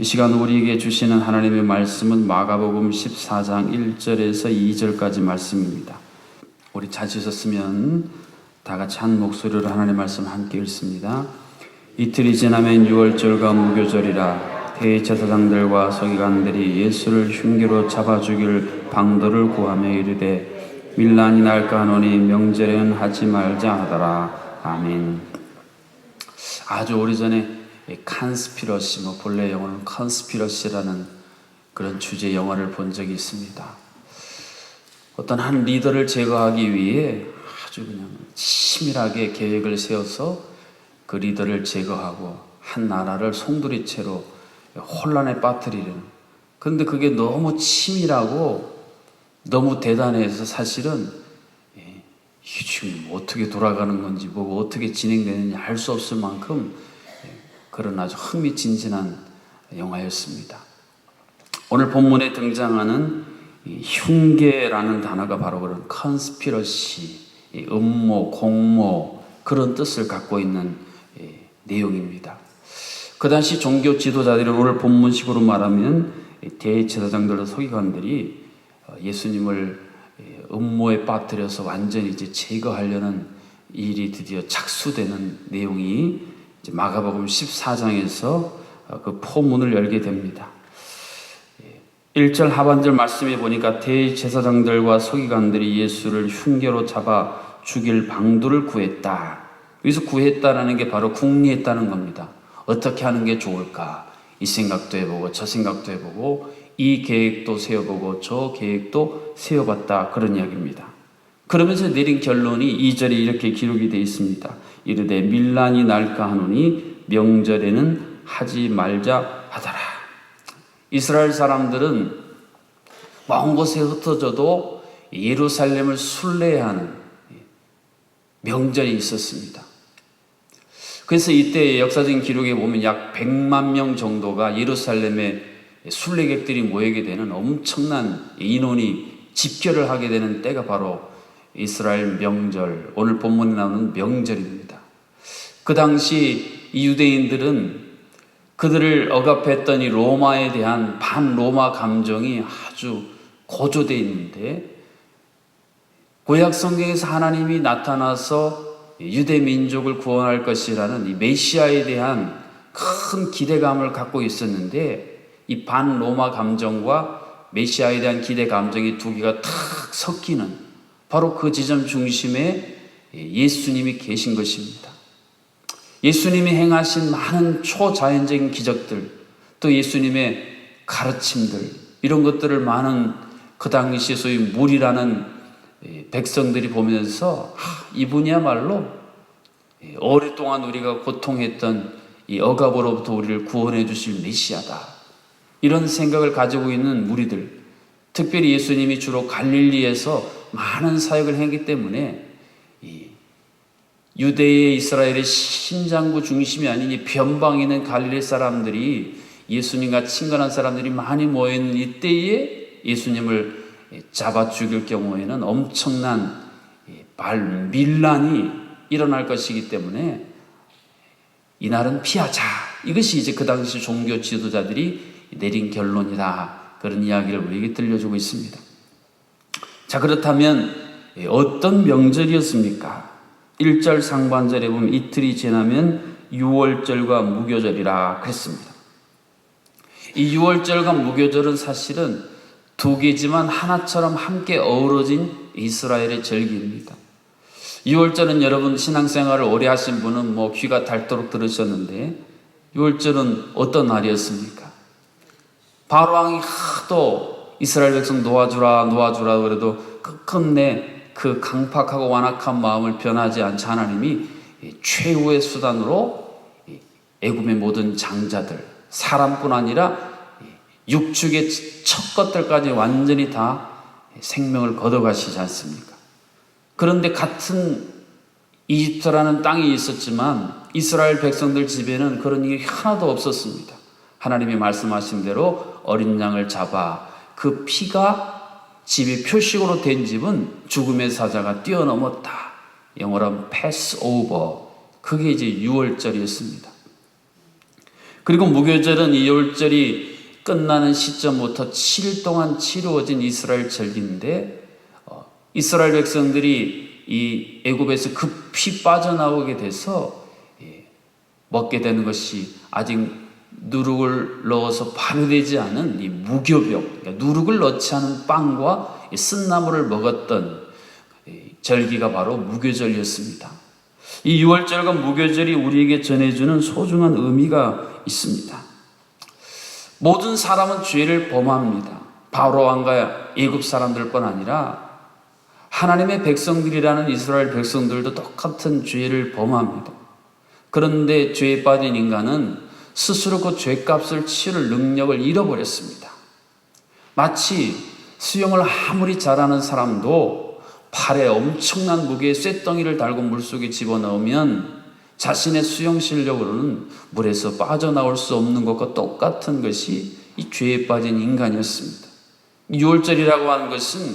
이 시간 우리에게 주시는 하나님의 말씀은 마가복음 14장 1절에서 2절까지 말씀입니다. 우리 찾으셨으면 다 같이 한 목소리로 하나님의 말씀 함께 읽습니다. 이틀이 지나면 유월절과 무교절이라 대제사장들과 서기관들이 예수를 흉기로 잡아 죽일 방도를 구하며 이르되 밀란이 날까 하노니 명절에는 하지 말자 하더라. 아멘. 아주 오래전에 칸스피러시, 뭐 본래 영어는 컨스피러시라는 그런 주제 영화를 본 적이 있습니다. 어떤 한 리더를 제거하기 위해 아주 그냥 치밀하게 계획을 세워서 그 리더를 제거하고 한 나라를 송두리째로 혼란에 빠뜨리는. 그런데 그게 너무 치밀하고 너무 대단해서 사실은 지금 어떻게 돌아가는 건지 뭐가 어떻게 진행되는지 알 수 없을 만큼 예, 그런 아주 흥미진진한 영화였습니다. 오늘 본문에 등장하는 이 흉계라는 단어가 바로 그런 컨스피러시, 이 음모, 공모 그런 뜻을 갖고 있는 예, 내용입니다. 그 당시 종교 지도자들은 오늘 본문식으로 말하면 대제사장들과 서기관들이 어, 예수님을 예, 음모에 빠뜨려서 완전히 이제 제거하려는 일이 드디어 착수되는 내용이 마가복음 14장에서 어, 그 포문을 열게 됩니다. 1절 하반절 말씀에 보니까 대제사장들과 서기관들이 예수를 흉계로 잡아 죽일 방도를 구했다. 여기서 구했다라는 게 바로 궁리했다는 겁니다. 어떻게 하는 게 좋을까? 이 생각도 해보고 저 생각도 해보고 이 계획도 세워보고 저 계획도 세워봤다 그런 이야기입니다. 그러면서 내린 결론이 2절에 이렇게 기록이 되어 있습니다. 이르되 밀란이 날까 하노니 명절에는 하지 말자 하더라. 이스라엘 사람들은 먼 곳에 흩어져도 예루살렘을 순례하는 명절이 있었습니다. 그래서 이때 역사적인 기록에 보면 약 100만 명 정도가 예루살렘에 순례객들이 모이게 되는 엄청난 인원이 집결을 하게 되는 때가 바로 이스라엘 명절, 오늘 본문에 나오는 명절입니다. 그 당시 이 유대인들은 그들을 억압했던 이 로마에 대한 반로마 감정이 아주 고조되어 있는데 구약 성경에서 하나님이 나타나서 유대 민족을 구원할 것이라는 이 메시아에 대한 큰 기대감을 갖고 있었는데 이 반로마 감정과 메시아에 대한 기대 감정이 두 개가 탁 섞이는 바로 그 지점 중심에 예수님이 계신 것입니다. 예수님이 행하신 많은 초자연적인 기적들, 또 예수님의 가르침들, 이런 것들을 많은 그 당시 소위 무리라는 백성들이 보면서 이분이야말로 오랫동안 우리가 고통했던 이 억압으로부터 우리를 구원해 주실 메시아다. 이런 생각을 가지고 있는 무리들, 특별히 예수님이 주로 갈릴리에서 많은 사역을 했기 때문에 유대의 이스라엘의 신장부 중심이 아닌 이 변방에 있는 갈릴리 사람들이 예수님과 친근한 사람들이 많이 모여있는 이때에 예수님을 잡아 죽일 경우에는 엄청난 말 밀란이 일어날 것이기 때문에 이날은 피하자. 이것이 이제 그 당시 종교 지도자들이 내린 결론이다. 그런 이야기를 우리에게 들려주고 있습니다. 자, 그렇다면 어떤 명절이었습니까? 1절 상반절에 보면 이틀이 지나면 6월절과 무교절이라 그랬습니다. 이 6월절과 무교절은 사실은 두 개지만 하나처럼 함께 어우러진 이스라엘의 절기입니다. 6월절은 여러분 신앙생활을 오래 하신 분은 뭐 귀가 닳도록 들으셨는데 6월절은 어떤 날이었습니까? 바로왕이 하도 이스라엘 백성 놓아주라 놓아주라 그래도 끝끝내 그 강팍하고 완악한 마음을 변하지 않자 하나님이 최후의 수단으로 애굽의 모든 장자들 사람뿐 아니라 육축의 첫 것들까지 완전히 다 생명을 걷어가시지 않습니까? 그런데 같은 이집트라는 땅이 있었지만 이스라엘 백성들 집에는 그런 일이 하나도 없었습니다. 하나님이 말씀하신 대로 어린 양을 잡아 그 피가 집이 표식으로 된 집은 죽음의 사자가 뛰어넘었다. 영어로 패스 오버. 그게 이제 6월절이었습니다. 그리고 무교절은 이월절이 끝나는 시점부터 7일 동안 치루어진 이스라엘 절기인데 어, 이스라엘 백성들이 이 애굽에서 급히 빠져나오게 돼서 예, 먹게 되는 것이 아직 누룩을 넣어서 발효되지 않은 이 무교병, 그러니까 누룩을 넣지 않은 빵과 이 쓴나물을 먹었던 이 절기가 바로 무교절이었습니다. 이 6월절과 무교절이 우리에게 전해주는 소중한 의미가 있습니다. 모든 사람은 죄를 범합니다. 바로 왕과 애굽 사람들뿐 아니라 하나님의 백성들이라는 이스라엘 백성들도 똑같은 죄를 범합니다. 그런데 죄에 빠진 인간은 스스로 그 죄값을 치를 능력을 잃어버렸습니다. 마치 수영을 아무리 잘하는 사람도 팔에 엄청난 무게의 쇳덩이를 달고 물속에 집어넣으면 자신의 수영 실력으로는 물에서 빠져나올 수 없는 것과 똑같은 것이 이 죄에 빠진 인간이었습니다. 유월절이라고 하는 것은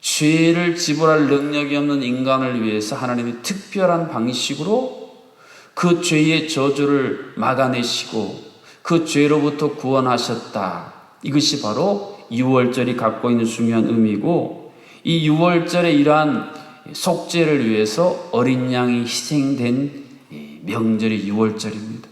죄를 지불할 능력이 없는 인간을 위해서 하나님이 특별한 방식으로 그 죄의 저주를 막아내시고 그 죄로부터 구원하셨다. 이것이 바로 유월절이 갖고 있는 중요한 의미고 이 유월절의 이러한 속죄를 위해서 어린 양이 희생된 명절이 유월절입니다.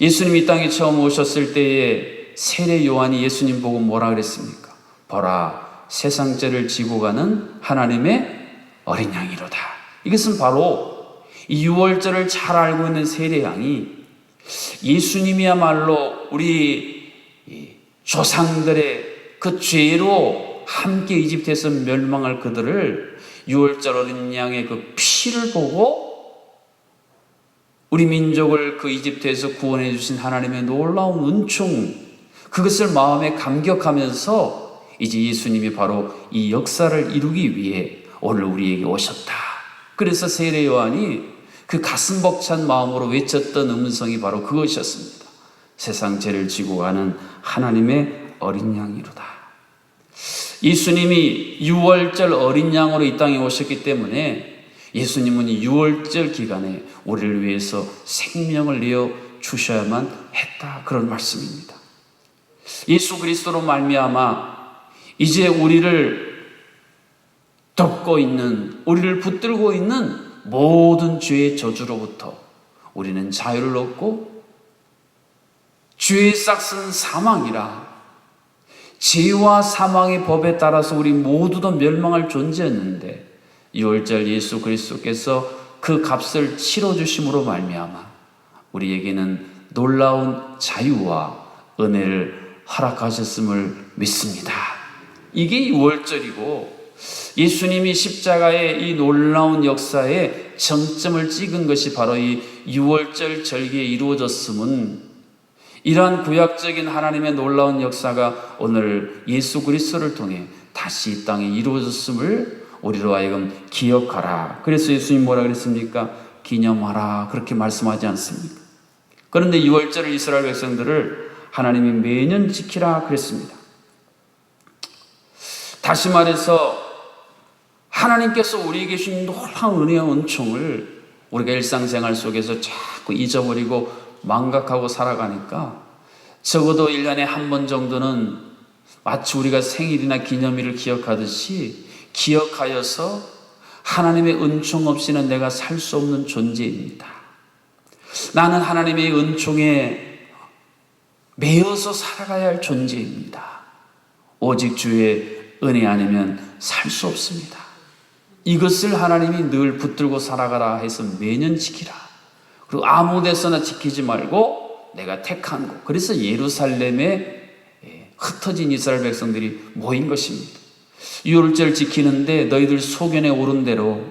예수님이 이 땅에 처음 오셨을 때에 세례 요한이 예수님 보고 뭐라 그랬습니까? 보라 세상 죄를 지고 가는 하나님의 어린 양이로다. 이것은 바로 이 유월절을 잘 알고 있는 세례 양이 예수님이야말로 우리 조상들의 그 죄로 함께 이집트에서 멸망할 그들을 유월절 어린 양의 그 피를 보고 우리 민족을 그 이집트에서 구원해 주신 하나님의 놀라운 은총 그것을 마음에 감격하면서 이제 예수님이 바로 이 역사를 이루기 위해 오늘 우리에게 오셨다. 그래서 세례 요한이 그 가슴 벅찬 마음으로 외쳤던 음성이 바로 그것이었습니다. 세상 죄를 지고 가는 하나님의 어린 양이로다. 예수님이 6월절 어린 양으로 이 땅에 오셨기 때문에 예수님은 이 6월절 기간에 우리를 위해서 생명을 내어 주셔야만 했다. 그런 말씀입니다. 예수 그리스도로 말미암아 이제 우리를 덮고 있는 우리를 붙들고 있는 모든 죄의 저주로부터 우리는 자유를 얻고 죄의 싹은 사망이라 죄와 사망의 법에 따라서 우리 모두 다 멸망할 존재였는데 6월절 예수 그리스도께서 그 값을 치러 주심으로 말미암아 우리에게는 놀라운 자유와 은혜를 허락하셨음을 믿습니다. 이게 6월절이고 예수님이 십자가의 이 놀라운 역사에 정점을 찍은 것이 바로 이 6월절 절기에 이루어졌음은 이러한 구약적인 하나님의 놀라운 역사가 오늘 예수 그리스도를 통해 다시 이 땅에 이루어졌음을 우리로 하여금 기억하라. 그래서 예수님 뭐라 그랬습니까? 기념하라. 그렇게 말씀하지 않습니까? 그런데 6월절을 이스라엘 백성들을 하나님이 매년 지키라 그랬습니다. 다시 말해서 하나님께서 우리에게 주신 놀라운 은혜와 은총을 우리가 일상생활 속에서 자꾸 잊어버리고 망각하고 살아가니까 적어도 1년에 한 번 정도는 마치 우리가 생일이나 기념일을 기억하듯이 기억하여서 하나님의 은총 없이는 내가 살 수 없는 존재입니다. 나는 하나님의 은총에 매여서 살아가야 할 존재입니다. 오직 주의 은혜 아니면 살 수 없습니다. 이것을 하나님이 늘 붙들고 살아가라 해서 매년 지키라. 그리고 아무 데서나 지키지 말고 내가 택한 곳. 그래서 예루살렘에 흩어진 이스라엘 백성들이 모인 것입니다. 유월절 지키는데 너희들 소견에 오른 대로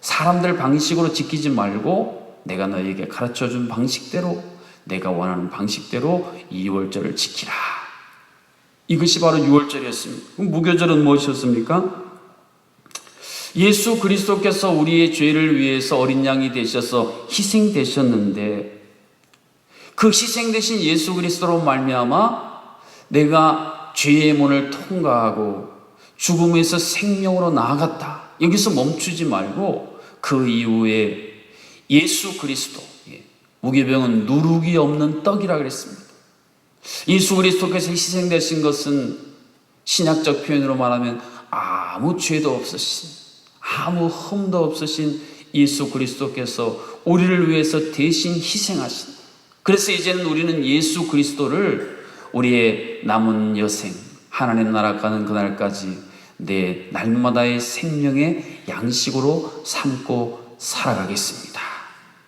사람들 방식으로 지키지 말고 내가 너에게 가르쳐 준 방식대로 내가 원하는 방식대로 이 유월절을 지키라. 이것이 바로 유월절이었습니다. 무교절은 무엇이었습니까? 예수 그리스도께서 우리의 죄를 위해서 어린 양이 되셔서 희생되셨는데 그 희생되신 예수 그리스도로 말미암아 내가 죄의 문을 통과하고 죽음에서 생명으로 나아갔다. 여기서 멈추지 말고 그 이후에 예수 그리스도 무교병은 누룩이 없는 떡이라 그랬습니다. 예수 그리스도께서 희생되신 것은 신약적 표현으로 말하면 아무 죄도 없으신 아무 흠도 없으신 예수 그리스도께서 우리를 위해서 대신 희생하신 그래서 이제는 우리는 예수 그리스도를 우리의 남은 여생 하나님 나라 가는 그날까지 내 날마다의 생명의 양식으로 삼고 살아가겠습니다.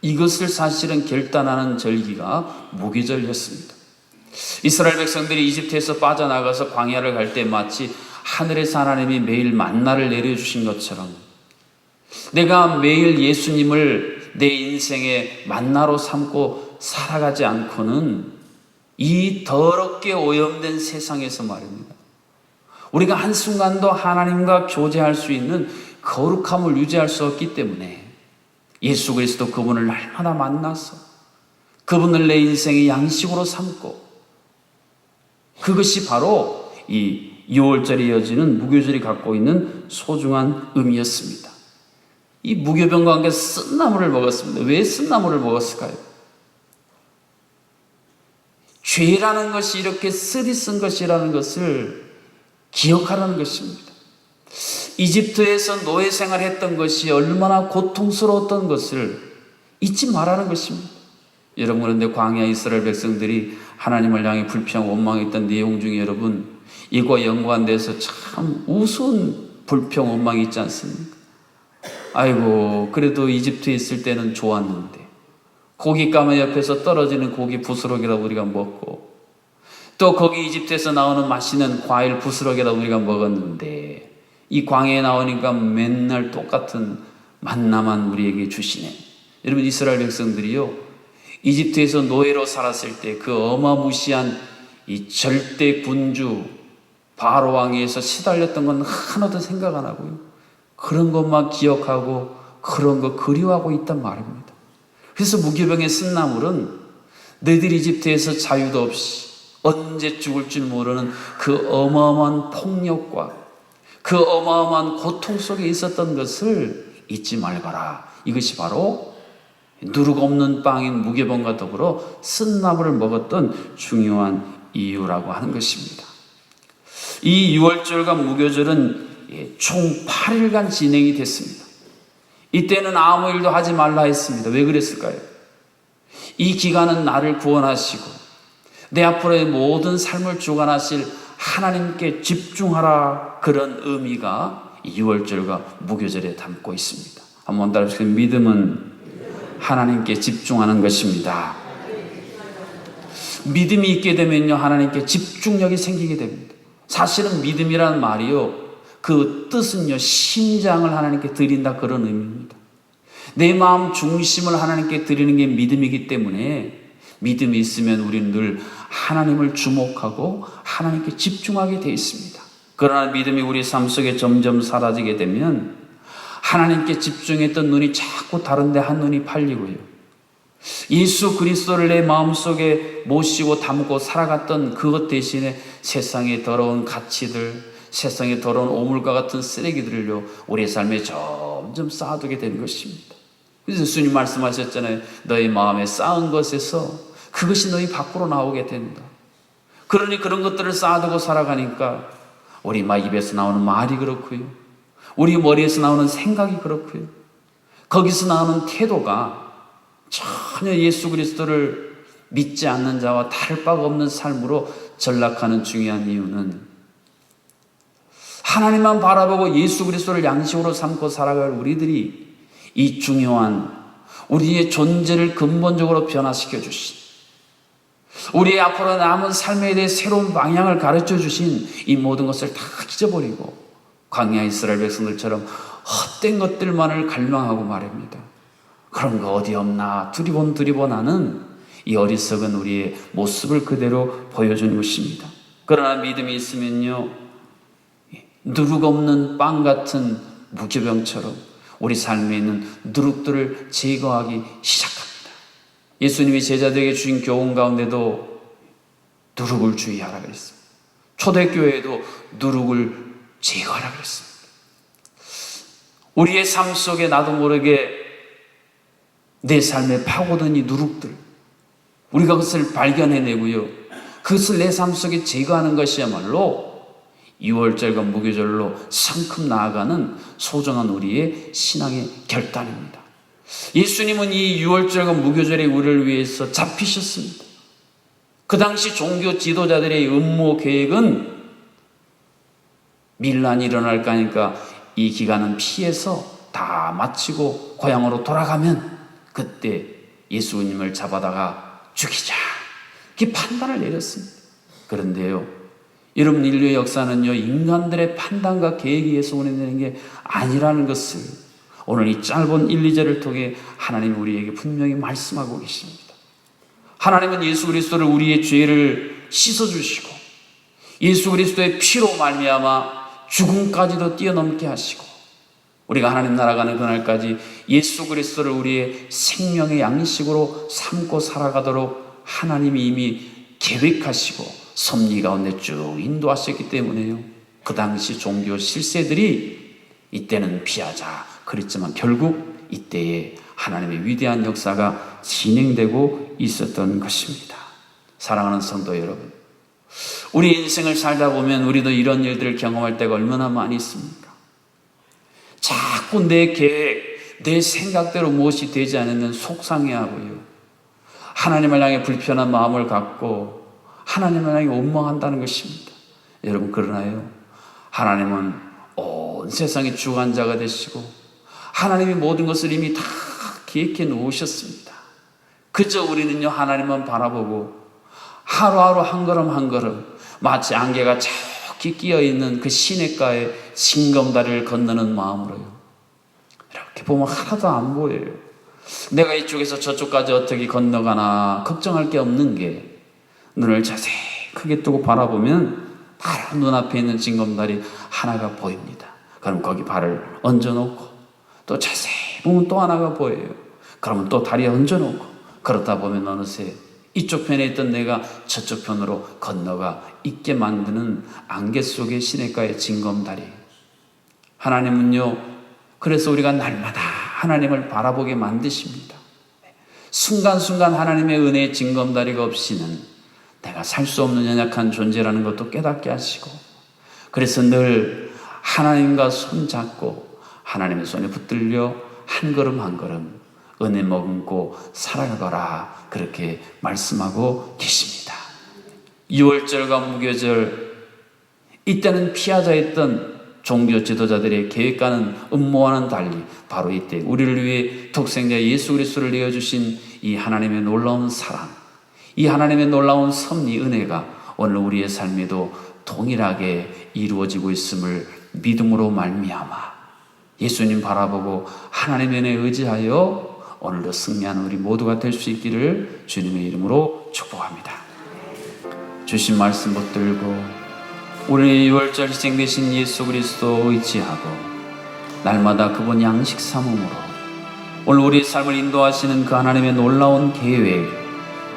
이것을 사실은 결단하는 절기가 무기절이었습니다. 이스라엘 백성들이 이집트에서 빠져나가서 광야를 갈 때 마치 하늘에서 하나님이 매일 만나를 내려주신 것처럼 내가 매일 예수님을 내 인생의 만나로 삼고 살아가지 않고는 이 더럽게 오염된 세상에서 말입니다. 우리가 한순간도 하나님과 교제할 수 있는 거룩함을 유지할 수 없기 때문에 예수 그리스도 그분을 날마다 만나서 그분을 내 인생의 양식으로 삼고 그것이 바로 이 6월절에 이어지는 무교절이 갖고 있는 소중한 의미였습니다. 이 무교병과 함께 쓴나물을 먹었습니다. 왜 쓴나물을 먹었을까요? 죄라는 것이 이렇게 쓰디 쓴 것이라는 것을 기억하라는 것입니다. 이집트에서 노예 생활했던 것이 얼마나 고통스러웠던 것을 잊지 말라는 것입니다. 여러분 그런데 광야 이스라엘 백성들이 하나님을 향해 불평 원망했던 내용 중에 여러분 이과 연관돼서 참 우스운 불평 원망이 있지 않습니까? 아이고 그래도 이집트에 있을 때는 좋았는데 고기 까면 옆에서 떨어지는 고기 부스러기라고 우리가 먹고 또 거기 이집트에서 나오는 맛있는 과일 부스러기라고 우리가 먹었는데 이 광야에 나오니까 맨날 똑같은 만나만 우리에게 주시네. 여러분 이스라엘 백성들이요 이집트에서 노예로 살았을 때 그 어마무시한 이 절대 군주 바로 왕에서 시달렸던 건 하나도 생각 안 하고요. 그런 것만 기억하고 그런 거 그리워하고 있단 말입니다. 그래서 무교병의 쓴나물은 너희들 이집트에서 자유도 없이 언제 죽을 줄 모르는 그 어마어마한 폭력과 그 어마어마한 고통 속에 있었던 것을 잊지 말거라. 이것이 바로 누룩 없는 빵인 무교병과 더불어 쓴나물을 먹었던 중요한 이유라고 하는 것입니다. 이 6월절과 무교절은 예, 총 8일간 진행이 됐습니다. 이때는 아무 일도 하지 말라 했습니다. 왜 그랬을까요? 이 기간은 나를 구원하시고 내 앞으로의 모든 삶을 주관하실 하나님께 집중하라 그런 의미가 6월절과 무교절에 담고 있습니다. 한번 따라주세요. 믿음은 하나님께 집중하는 것입니다. 믿음이 있게 되면요, 하나님께 집중력이 생기게 됩니다. 사실은 믿음이라는 말이요, 그 뜻은요, 심장을 하나님께 드린다 그런 의미입니다. 내 마음 중심을 하나님께 드리는 게 믿음이기 때문에 믿음이 있으면 우리는 늘 하나님을 주목하고 하나님께 집중하게 되어 있습니다. 그러나 믿음이 우리 삶 속에 점점 사라지게 되면 하나님께 집중했던 눈이 자꾸 다른데 한 눈이 팔리고요. 예수 그리스도를 내 마음속에 모시고 담고 살아갔던 그것 대신에 세상의 더러운 가치들, 세상의 더러운 오물과 같은 쓰레기들을요, 우리의 삶에 점점 쌓아두게 되는 것입니다. 그래서 주님 말씀하셨잖아요. 너희 마음에 쌓은 것에서 그것이 너희 밖으로 나오게 된다. 그러니 그런 것들을 쌓아두고 살아가니까 우리 막 입에서 나오는 말이 그렇고요. 우리 머리에서 나오는 생각이 그렇고요. 거기서 나오는 태도가 전혀 예수 그리스도를 믿지 않는 자와 다를 바가 없는 삶으로 전락하는 중요한 이유는 하나님만 바라보고 예수 그리스도를 양식으로 삼고 살아갈 우리들이 이 중요한 우리의 존재를 근본적으로 변화시켜 주신 우리의 앞으로 남은 삶에 대해 새로운 방향을 가르쳐 주신 이 모든 것을 다 잊어버리고 광야 이스라엘 백성들처럼 헛된 것들만을 갈망하고 말입니다. 그런 거 어디 없나 두리번 두리번 하는 이 어리석은 우리의 모습을 그대로 보여주는 것입니다. 그러나 믿음이 있으면요 누룩 없는 빵 같은 무교병처럼 우리 삶에 있는 누룩들을 제거하기 시작합니다. 예수님이 제자들에게 주신 교훈 가운데도 누룩을 주의하라 그랬습니다. 초대교회에도 누룩을 제거하라 그랬습니다. 우리의 삶 속에 나도 모르게 내 삶에 파고든 이 누룩들, 우리가 그것을 발견해내고요. 그것을 내 삶 속에 제거하는 것이야말로 6월절과 무교절로 성큼 나아가는 소중한 우리의 신앙의 결단입니다. 예수님은 이 6월절과 무교절에 우리를 위해서 잡히셨습니다. 그 당시 종교 지도자들의 음모 계획은 밀란이 일어날까 하니까 이 기간은 피해서 다 마치고 고향으로 돌아가면 그때 예수님을 잡아다가 죽이자. 그 판단을 내렸습니다. 그런데요, 여러분 인류의 역사는요 인간들의 판단과 계획에 의해서 운행되는 게 아니라는 것을 오늘 이 짧은 1, 2절을 통해 하나님이 우리에게 분명히 말씀하고 계십니다. 하나님은 예수 그리스도를 우리의 죄를 씻어 주시고 예수 그리스도의 피로 말미암아 죽음까지도 뛰어넘게 하시고 우리가 하나님 나라 가는 그날까지 예수 그리스도를 우리의 생명의 양식으로 삼고 살아가도록 하나님이 이미 계획하시고 섭리 가운데 쭉 인도하셨기 때문에요. 그 당시 종교 실세들이 이때는 피하자 그랬지만 결국 이때에 하나님의 위대한 역사가 진행되고 있었던 것입니다. 사랑하는 성도 여러분, 우리 인생을 살다 보면 우리도 이런 일들을 경험할 때가 얼마나 많이 있습니까? 자꾸 내 계획, 내 생각대로 무엇이 되지 않으면 속상해하고요. 하나님을 향해 불편한 마음을 갖고 하나님을 향해 원망한다는 것입니다. 여러분 그러나요? 하나님은 온 세상의 주관자가 되시고 하나님이 모든 것을 이미 다 기획해 놓으셨습니다. 그저 우리는요 하나님만 바라보고 하루하루 한 걸음 한 걸음 마치 안개가 저기 끼어 있는 그 시냇가의 징검다리를 건너는 마음으로요. 이렇게 보면 하나도 안 보여요. 내가 이쪽에서 저쪽까지 어떻게 건너가나 걱정할 게 없는 게 눈을 자세히 크게 뜨고 바라보면 바로 눈앞에 있는 징검다리 하나가 보입니다. 그럼 거기 발을 얹어놓고 또 자세히 보면 또 하나가 보여요. 그러면 또 다리에 얹어놓고 그렇다 보면 어느새 이쪽 편에 있던 내가 저쪽 편으로 건너가 있게 만드는 안개 속의 시냇가의 징검다리. 하나님은요, 그래서 우리가 날마다 하나님을 바라보게 만드십니다. 순간순간 하나님의 은혜의 징검다리가 없이는 내가 살 수 없는 연약한 존재라는 것도 깨닫게 하시고, 그래서 늘 하나님과 손잡고 하나님의 손에 붙들려 한 걸음 한 걸음 은혜 머금고 살아가거라 그렇게 말씀하고 계십니다. 6월절과 무교절 이때는 피하자 했던 종교 지도자들의 계획과는 음모와는 달리 바로 이때 우리를 위해 독생자 예수 그리스도를 내어 주신 이 하나님의 놀라운 사랑, 이 하나님의 놀라운 섭리 은혜가 오늘 우리의 삶에도 동일하게 이루어지고 있음을 믿음으로 말미암아 예수님 바라보고 하나님의 은혜에 의지하여 오늘도 승리하는 우리 모두가 될 수 있기를 주님의 이름으로 축복합니다. 주신 말씀 붙들고 우리 6월절 희생되신 예수 그리스도 의지하고 날마다 그분 양식 삼음으로 오늘 우리의 삶을 인도하시는 그 하나님의 놀라운 계획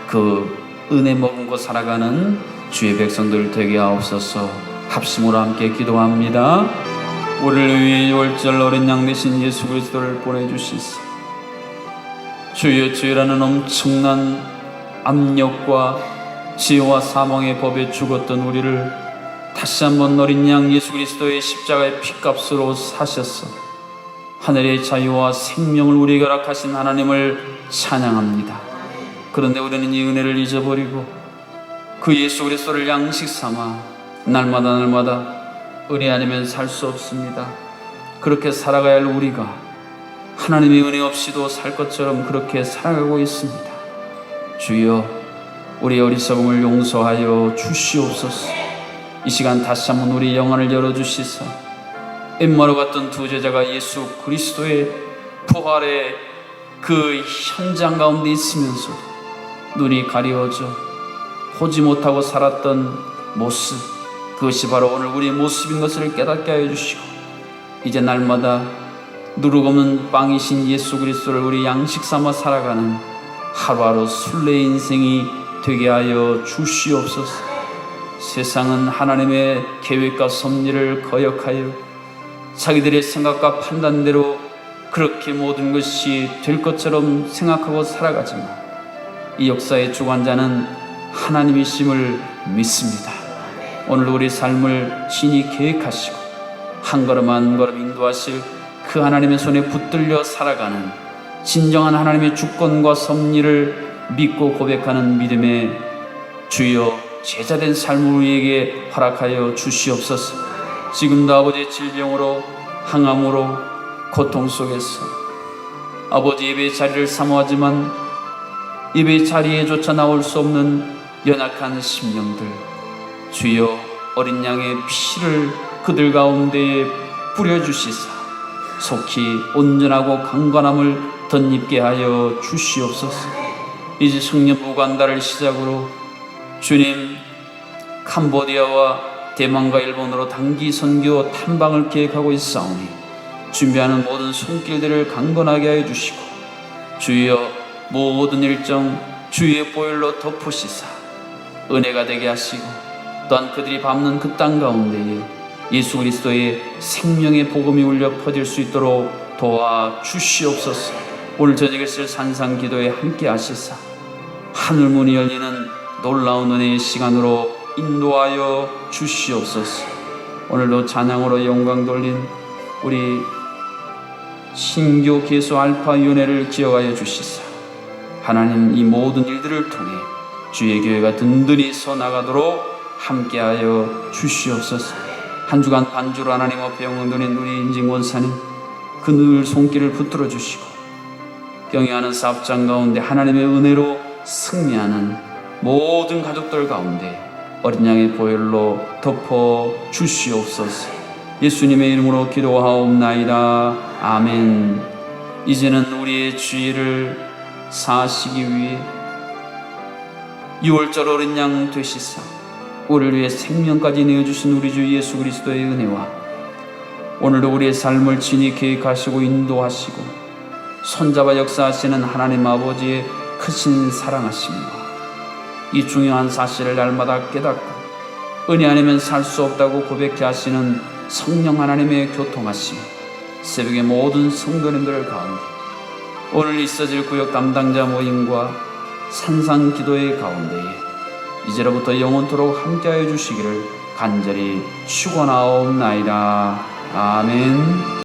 그 은혜 머금고 살아가는 주의 백성들 되게 하옵소서 합심으로 함께 기도합니다. 우리를 위해 6월절 어린 양 되신 예수 그리스도를 보내주시소 주여 주여라는 엄청난 압력과 지혜와 사망의 법에 죽었던 우리를 다시 한번 어린 양 예수 그리스도의 십자가의 피값으로 사셨어 하늘의 자유와 생명을 우리에게 허락하신 하나님을 찬양합니다. 그런데 우리는 이 은혜를 잊어버리고 그 예수 그리스도를 양식 삼아 날마다 날마다 은혜 아니면 살 수 없습니다. 그렇게 살아가야 할 우리가 하나님의 은혜 없이도 살 것처럼 그렇게 살아가고 있습니다. 주여, 우리 어리석음을 용서하여 주시옵소서. 이 시간 다시 한번 우리 영혼을 열어 주시사 엠마로 갔던 두 제자가 예수 그리스도의 부활의 그 현장 가운데 있으면서 눈이 가리워져 보지 못하고 살았던 모습 그것이 바로 오늘 우리의 모습인 것을 깨닫게 하여 주시고 이제 날마다 누룩 없는 빵이신 예수 그리스도를 우리 양식 삼아 살아가는 하루하루 순례 인생이 되게 하여 주시옵소서. 세상은 하나님의 계획과 섭리를 거역하여 자기들의 생각과 판단대로 그렇게 모든 것이 될 것처럼 생각하고 살아가지만 이 역사의 주관자는 하나님이심을 믿습니다. 오늘 우리 삶을 신이 계획하시고 한 걸음 한 걸음 인도하실 그 하나님의 손에 붙들려 살아가는 진정한 하나님의 주권과 섭리를 믿고 고백하는 믿음의 주여 제자된 삶을 우리에게 허락하여 주시옵소서. 지금도 아버지의 질병으로 항암으로 고통 속에서 아버지 예배의 자리를 사모하지만 예배의 자리에조차 나올 수 없는 연약한 심령들 주여 어린 양의 피를 그들 가운데에 뿌려주시사. 속히 온전하고 강건함을 덧입게 하여 주시옵소서. 이제 성년 무관다를 시작으로 주님 캄보디아와 대만과 일본으로 단기 선교 탐방을 계획하고 있사오니 준비하는 모든 손길들을 강건하게 하여 주시고 주여 모든 일정 주의 보혈로 덮으시사 은혜가 되게 하시고 또한 그들이 밟는 그 땅 가운데에 예수 그리스도의 생명의 복음이 울려 퍼질 수 있도록 도와 주시옵소서. 오늘 저녁에 쓸 산상 기도에 함께 하시사 하늘 문이 열리는 놀라운 은혜의 시간으로 인도하여 주시옵소서. 오늘도 찬양으로 영광 돌린 우리 신교 개수 알파 위원회를 기억하여 주시사 하나님 이 모든 일들을 통해 주의 교회가 든든히 서 나가도록 함께하여 주시옵소서. 한 주간 반주로 하나님 앞에 영광 돌린 우리 인증 원사님 그늘 손길을 붙들어 주시고 경영하는 사업장 가운데 하나님의 은혜로 승리하는 모든 가족들 가운데 어린 양의 보혈로 덮어 주시옵소서. 예수님의 이름으로 기도하옵나이다. 아멘. 이제는 우리의 주의를 사시기 위해 6월절 어린 양 되시사 우리를 위해 생명까지 내어주신 우리 주 예수 그리스도의 은혜와 오늘도 우리의 삶을 진히 계획하시고 인도하시고 손잡아 역사하시는 하나님 아버지의 크신 사랑하심과 이 중요한 사실을 날마다 깨닫고 은혜 아니면 살 수 없다고 고백해 하시는 성령 하나님의 교통하심 새벽의 모든 성도님들 가운데 오늘 있어질 구역 담당자 모임과 산상 기도의 가운데에 이제로부터 영원토록 함께하여 주시기를 간절히 축원하옵나이다. 아멘.